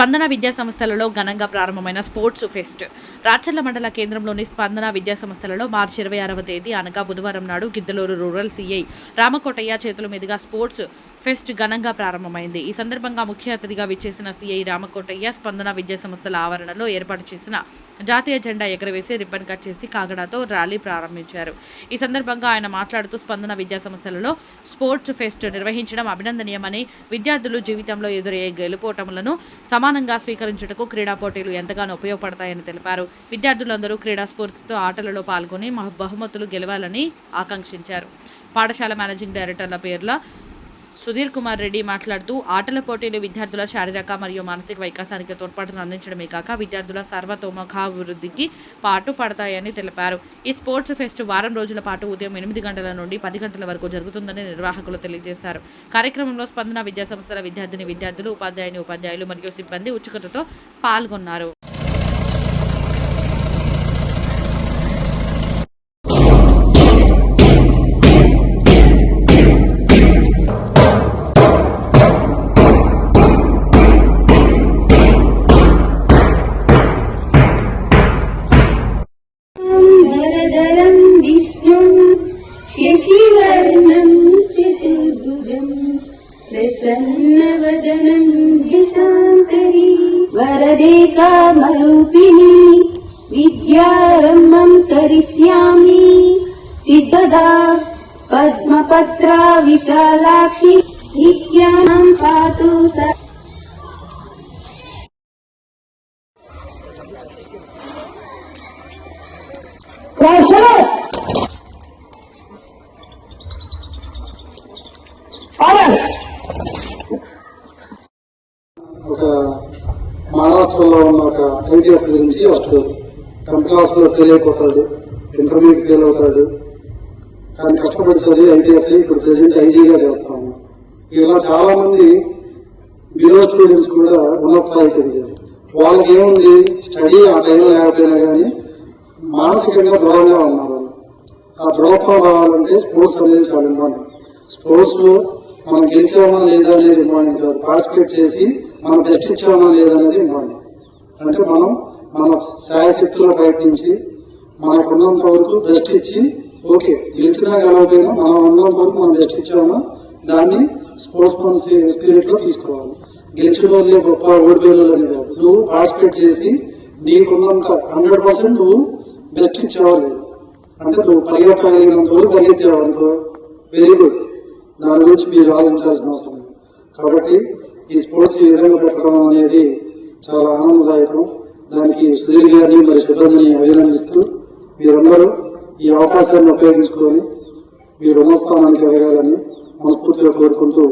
స్పందన విద్యా సంస్థలలో ఘనంగా ప్రారంభమైన స్పోర్ట్స్ ఫెస్ట్. రాచర్ల మండల కేంద్రంలోని స్పందన విద్యాసంస్థలలో మార్చి ఇరవై ఆరవ తేదీ అనగా బుధవారం నాడు గిద్దలూరు రూరల్ సీఐ రామకోటయ్య చేతుల మీదుగా స్పోర్ట్స్ ఫెస్ట్ ఘనంగా ప్రారంభమైంది. ఈ సందర్భంగా ముఖ్య అతిథిగా విచ్చేసిన సీఐ రామకోటయ్య స్పందన విద్యాసంస్థల ఆవరణలో ఏర్పాటు చేసిన జాతీయ జెండా ఎగరవేసి రిబ్బన్ కట్ చేసి కాగడాతో ర్యాలీ ప్రారంభించారు. ఈ సందర్భంగా ఆయన మాట్లాడుతూ స్పందన విద్యాసంస్థలలో స్పోర్ట్స్ ఫెస్ట్ నిర్వహించడం అభినందనీయమని విద్యార్థులు జీవితంలో ఎదురయ్యే గెలుపోటములను సమానంగా స్వీకరించుటకు క్రీడా పోటీలు ఎంతగానో ఉపయోగపడతాయని తెలిపారు. విద్యార్థులందరూ క్రీడా స్ఫూర్తితో ఆటలలో పాల్గొని బహుమతులు గెలవాలని ఆకాంక్షించారు. పాఠశాల మేనేజింగ్ డైరెక్టర్ల పేర్ల సుధీర్ కుమార్ రెడ్డి మాట్లాడుతూ ఆటల పోటీలు విద్యార్థుల శారీరక మరియు మానసిక వికాసానికి తోడ్పాటును అందించడమే కాక విద్యార్థుల సర్వతోముఖాభివృద్ధికి పాటు పడతాయని తెలిపారు. ఈ స్పోర్ట్స్ ఫెస్ట్ వారం రోజుల పాటు ఉదయం ఎనిమిది గంటల నుండి పది గంటల వరకు జరుగుతుందని నిర్వాహకులు తెలియజేశారు. కార్యక్రమంలో స్పందన విద్యా సంస్థల విద్యార్థిని విద్యార్థులు ఉపాధ్యాయుని ఉపాధ్యాయులు మరియు సిబ్బంది ఉత్సుకతతో పాల్గొన్నారు. प्रसन्नवदनं यशान्तरी वरदे कामरूपिणी विद्यारम्भं करिष्यामि। सिद्धदा पद्मपत्रा विशालाक्षि नित्यानां पातु स మహారాష్ట్రలో ఉన్న ఒక ఐటీఎస్ గురించి వస్తాడు టెన్త్ క్లాస్లో ఫెయిల్ అయిపోతాడు ఇంటర్మీడియట్ ఫెయిల్ అవుతాడు. కానీ కష్టపడి చదివి ఐటీఎస్ ఇప్పుడు ప్రజెంట్ ఐజీగా చేస్తాము ఇలా చాలా మంది బిలో స్టూడెంట్స్ కూడా ఉన్నతాయి పెరిగారు ఎదిగారు వాళ్ళకి ఏముంది స్టడీ ఆ టైంలో లేకపోయినా కానీ మానసికంగా దృఢంగా ఉన్నారు ఆ దృఢత్వం రావాలంటే స్పోర్ట్స్ అనేది చాలా ఇంపార్టెంట్ స్పోర్ట్స్లో మనం గెలిచామా లేదా అనేది ఇంపార్టెంట్ కాదు పార్టిసిపేట్ చేసి మనం బెస్ట్ ఇచ్చామా లేదా అనేది ఇంపార్టెంట్ అంటే మనం మన శాయశక్తిలో ప్రయత్నించి మనకు ఉన్నంత వరకు బెస్ట్ ఇచ్చి ఓకే గెలిచినా గెలవకపోయినా మనం ఉన్నంత వరకు మనం బెస్ట్ ఇచ్చామా దాన్ని స్పోర్ట్స్ మన్ స్పిరిట్లో తీసుకోవాలి. గెలిచిన వాళ్ళే గొప్ప ఓడిపోయిన అని కాదు. నువ్వు పార్టిసిపేట్ చేసి నీకున్నంత హండ్రెడ్ పర్సెంట్ నువ్వు బెస్ట్ ఇచ్చావా అంటే నువ్వు పరిగెత్తగలిగినంత వరకు పరిగెత్తావు అనుకో. వెరీ గుడ్ దాని గురించి మీరు ఆలోచించాల్సిన అవసరం కాబట్టి ఈ స్పోర్ట్స్ ఈ విధంగా పెట్టడం అనేది చాలా ఆనందదాయకం. దానికి సుధీర్ గారిని మరి సిబ్బందిని అభినందిస్తూ మీరందరూ ఈ అవకాశాన్ని ఉపయోగించుకొని మీ రుణస్థానానికి ఎదగాలని మనస్ఫూర్తిగా కోరుకుంటూ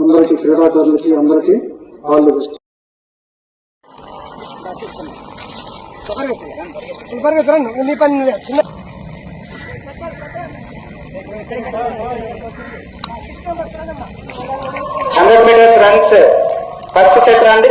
అందరికీ క్రీడాకారులకి అందరికీ all the best. Hundred metres runs. First set రండి.